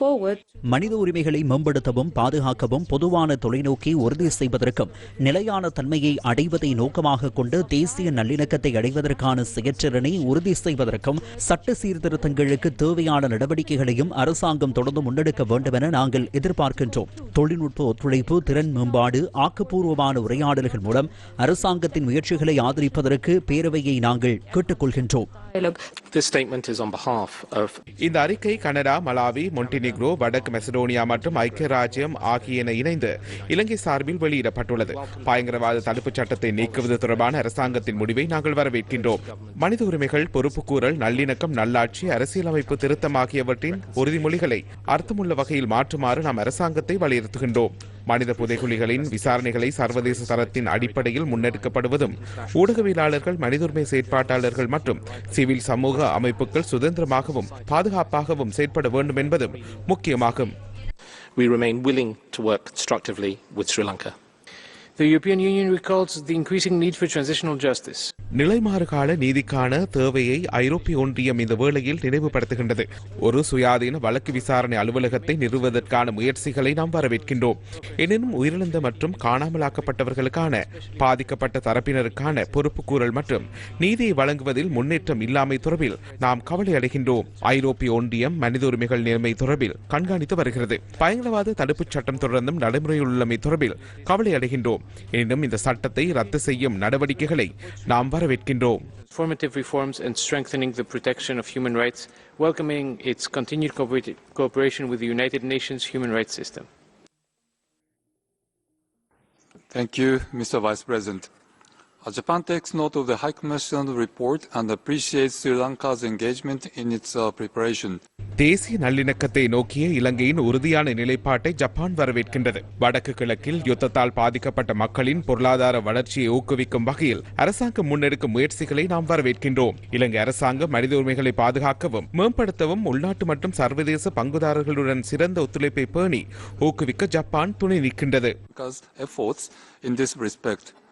forward. மனித உரிமைகளை மேம்படுத்தவும் பாதுகாக்கவும் பொதுவான தொலைநோக்கி உறுதி செய்வதற்கும் நிலையான தன்மையை அடைவதை நோக்கமாக கொண்டு தேசிய நல்லிணக்கத்தை அடைவதற்கான செயற்றிறனை உறுதி செய்வதற்கும் சட்ட சீர்திருத்தங்களுக்கு தேவையான நடவடிக்கைகளையும் அரசாங்கம் தொடர்ந்து முன்னெடுக்க வேண்டும் என நாங்கள் எதிர்பார்க்கின்றோம் தொழில்நுட்ப ஒத்துழைப்பு திறன் மேம்பாடு ஆக்கப்பூர்வமான உரையாடல்கள் மூலம் அரசாங்கத்தின் முயற்சிகளை ஆதரிப்பதற்கு பேரவையை நாங்கள் கேட்டுக்கொள்கின்றோம் Dialogue. This statement is on behalf of இந்த அறிக்கை கனடா மலாவி மொண்டினிக்ரோ வடக்கு மெசடோனியா மற்றும் ஐக்கிய ராஜ்யம் ஆகியன இணைந்து இலங்கை சார்பில் வெளியிடப்பட்டுள்ளது. பயங்கரவாத தடுப்புச் சட்டத்தை நீக்குவது தொடர்பான அரசாங்கத்தின் முடிவை நாங்கள் வரவேற்கின்றோம். மனித உரிமைகள் பொறுப்புக்கூறல் நல்லிணக்கம் நல்லாட்சி அரசியலமைப்பு திருத்தம் ஆகியவற்றின் உறுதிமொழிகளை அர்த்தமுள்ள வகையில் மாற்றுமாறு நாம் அரசாங்கத்தை வலியுறுத்துகின்றோம். மனித புதைகுழிகளின் விசாரணைகளை சர்வதேச தரத்தின் அடிப்படையில் முன்னெடுக்கப்படுவதும் ஊடகவியலாளர்கள் மனித உரிமை செயற்பாட்டாளர்கள் மற்றும் சிவில் சமூக அமைப்புகள் சுதந்திரமாகவும் பாதுகாப்பாகவும் செயற்பட வேண்டும் என்பதும் முக்கியமாகும் we remain willing to work constructively with Sri Lanka. The European Union recalls the increasing need for transitional justice. நிலைமாறுகால நீதிக்கான தேவையை ஐரோப்பிய ஒன்றியம் இந்த வேளையில் நினைவுபடுத்துகின்றது. ஒரு சுயாதீன வழக்கு விசாரணை அலுவலகத்தை நிறுவுவதற்கான முயற்சிகளை நாம் வரவேற்கின்றோம். எனினும் உயிரிழந்த மற்றும் காணாமலாக்கப்பட்டவர்களுக்கான பாதிக்கப்பட்ட தரப்பினருக்கான பொறுப்புக்கூறல் மற்றும் நீதியை வழங்குவதில் முன்னேற்றம் இல்லாமை தொடர்பில் நாம் கவலை அடைகின்றோம். ஐரோப்பிய ஒன்றியம் மனித உரிமைகள் நிலைமை தொடர்பில் கண்காணித்து வருகிறது. பயங்கரவாத தடுப்புச் சட்டம் தொடர்ந்தும் நடைமுறையில் உள்ளமை தொடர்பில் கவலை அடைகின்றோம். எனினும் இந்த சட்டத்தை ரத்து செய்யும் நடவடிக்கைகளை நாம் வரவேற்கின்றோம் Formative reforms and strengthening the protection of human rights, welcoming its continued cooperati- cooperation with the United Nations human rights system. Thank you, Mr. Vice President. Japan takes note of the High Commission report and appreciates Sri Lanka's engagement in its uh, preparation. தேசிய நல்லிணக்கத்தை நோக்கிய இலங்கையின் உறுதியான நிலைப்பாட்டை Japan வரவேற்கின்றது. வடக்கு கிழக்கில் யுத்தத்தால் பாதிக்கப்பட்ட மக்களின் பொருளாதார வளர்ச்சியை ஊக்குவிக்கும் வகையில் அரசாங்கம் முன்னெடுக்கும் முயற்சிகளை நாம் வரவேற்கின்றோம். இலங்கை அரசாங்கம் மனித உரிமைகளை பாதுகாக்கவும் மேம்படுத்தவும் உள்நாட்டு மற்றும் சர்வதேச பங்குதாரர்களுடன் சிறந்த ஒத்துழைப்பை பேணி ஊக்குவிக்க ஜப்பான் துணை நிற்கின்றது.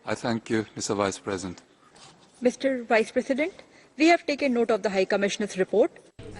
I thank you, Mr. Vice President. Mr. Vice President, we have taken note of the High Commissioner's report.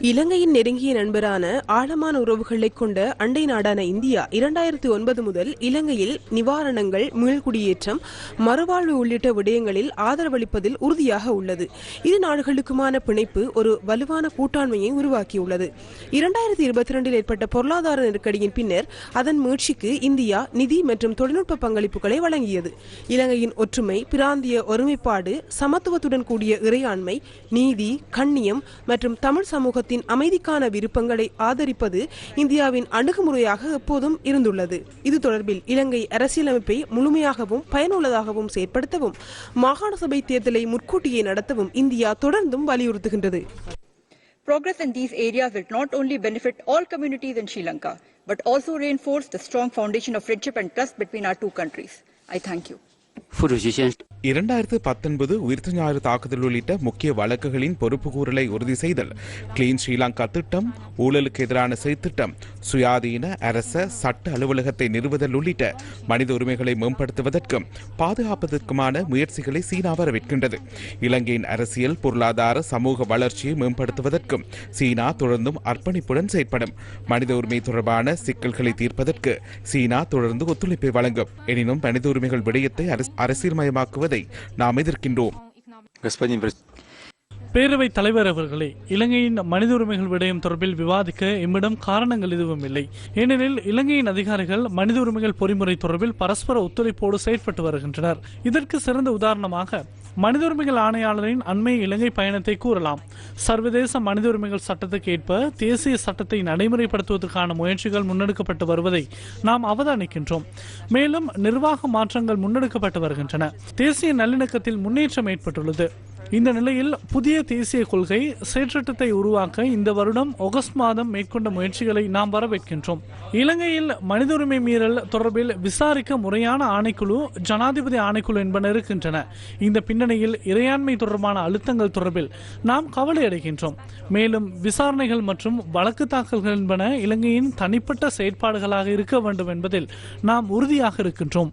இலங்கையின் நெருங்கிய நண்பரான ஆழமான உறவுகளை கொண்ட அண்டை நாடான இந்தியா இரண்டாயிரத்தி ஒன்பது முதல் இலங்கையில் நிவாரணங்கள் மீள்குடியேற்றம் மறுவாழ்வு உள்ளிட்ட விடயங்களில் ஆதரவளிப்பதில் உறுதியாக உள்ளது. இரு நாடுகளுக்குமான பிணைப்பு ஒரு வலுவான கூட்டாண்மையை உருவாக்கியுள்ளது. இரண்டாயிரத்தி இருபத்தி இரண்டில் ஏற்பட்ட பொருளாதார நெருக்கடியின் பின்னர் அதன் மீட்சிக்கு இந்தியா நிதி மற்றும் தொழில்நுட்ப பங்களிப்புகளை வழங்கியது. இலங்கையின் ஒற்றுமை பிராந்திய ஒருமைப்பாடு சமத்துவத்துடன் கூடிய இறையாண்மை நீதி கண்ணியம் மற்றும் தமிழ் சமூகத்தின் அமைதிக்கான விருப்பங்களை ஆதரிப்பது இந்தியாவின் அணுகுமுறையாக எப்போதும் இருந்துள்ளது இது தொடர்பில் இலங்கை அரசியலமைப்பை முழுமையாகவும் பயனுள்ளதாகவும் செயற்படுத்தவும் மாகாண சபை தேர்தலை முன்கூட்டியே நடத்தவும் இந்தியா தொடர்ந்தும் வலியுறுத்துகின்றது Progress in these areas will not only benefit all communities in Sri Lanka, but also reinforce the strong foundation of friendship and trust between our two countries. I thank you. இரண்டாயிரத்து பத்தொன்பது உயிர்த்த ஞாயிறு தாக்குதல் உள்ளிட்ட முக்கிய வழக்குகளின் பொறுப்புக்கூறலை உறுதி செய்தல். கிளீன் ஸ்ரீலங்கா திட்டம் ஊழலுக்கு எதிரான செய்திட்டம் சுயாதீன அரச சட்ட அலுவலகத்தை நிறுவுதல் உள்ளிட்ட மனித உரிமைகளை மேம்படுத்துவதற்கும் பாதுகாப்பதற்குமான முயற்சிகளை சீனா வரவேற்கின்றது. இலங்கையின் அரசியல் பொருளாதார சமூக வளர்ச்சியை மேம்படுத்துவதற்கும் சீனா தொடர்ந்தும் அர்ப்பணிப்புடன் செயற்படும். மனித உரிமை தொடர்பான சிக்கல்களை தீர்ப்பதற்கு சீனா தொடர்ந்து ஒத்துழைப்பை வழங்கும். எனினும் மனித உரிமைகள் விடயத்தை அரசியல்மயமாக்குவது வருவதை நாம் எதிர்க்கின்றோம். பேரவைத் தலைவர் அவர்களே இலங்கையின் மனித உரிமைகள் விடயம் தொடர்பில் விவாதிக்க எம்மிடம் காரணங்கள் எதுவும் இல்லை. ஏனெனில் இலங்கையின் அதிகாரிகள் மனித உரிமைகள் பொறிமுறை தொடர்பில் பரஸ்பர ஒத்துழைப்போடு செயற்பட்டு வருகின்றனர். இதற்கு சிறந்த உதாரணமாக மனித உரிமைகள் ஆணையாளரின் அண்மை இலங்கை பயணத்தை கூறலாம். சர்வதேச மனித உரிமைகள் சட்டத்துக்கு ஏற்ப தேசிய சட்டத்தை நடைமுறைப்படுத்துவதற்கான முயற்சிகள் முன்னெடுக்கப்பட்டு வருவதை நாம் அவதானிக்கின்றோம். மேலும் நிர்வாக மாற்றங்கள் முன்னெடுக்கப்பட்டு வருகின்றன. தேசிய நல்லிணக்கத்தில் முன்னேற்றம் ஏற்பட்டுள்ளது. இந்த நிலையில் புதிய தேசிய கொள்கை செயற்றிட்டத்தை உருவாக்க இந்த வருடம் ஆகஸ்ட் மாதம் மேற்கொண்ட முயற்சிகளை நாம் வரவேற்கின்றோம். இலங்கையில் மனித உரிமை மீறல் தொடர்பில் விசாரிக்க முறையான ஆணைக்குழு ஜனாதிபதி ஆணைக்குழு என்பன இருக்கின்றன. இந்த பின்னணியில் இறையாண்மை தொடர்பான அழுத்தங்கள் தொடர்பில் நாம் கவலை அடைகின்றோம். மேலும் விசாரணைகள் மற்றும் வழக்கு தாக்கல்கள் என்பன இலங்கையின் தனிப்பட்ட செயற்பாடுகளாக இருக்க வேண்டும் என்பதில் நாம் உறுதியாக இருக்கின்றோம்.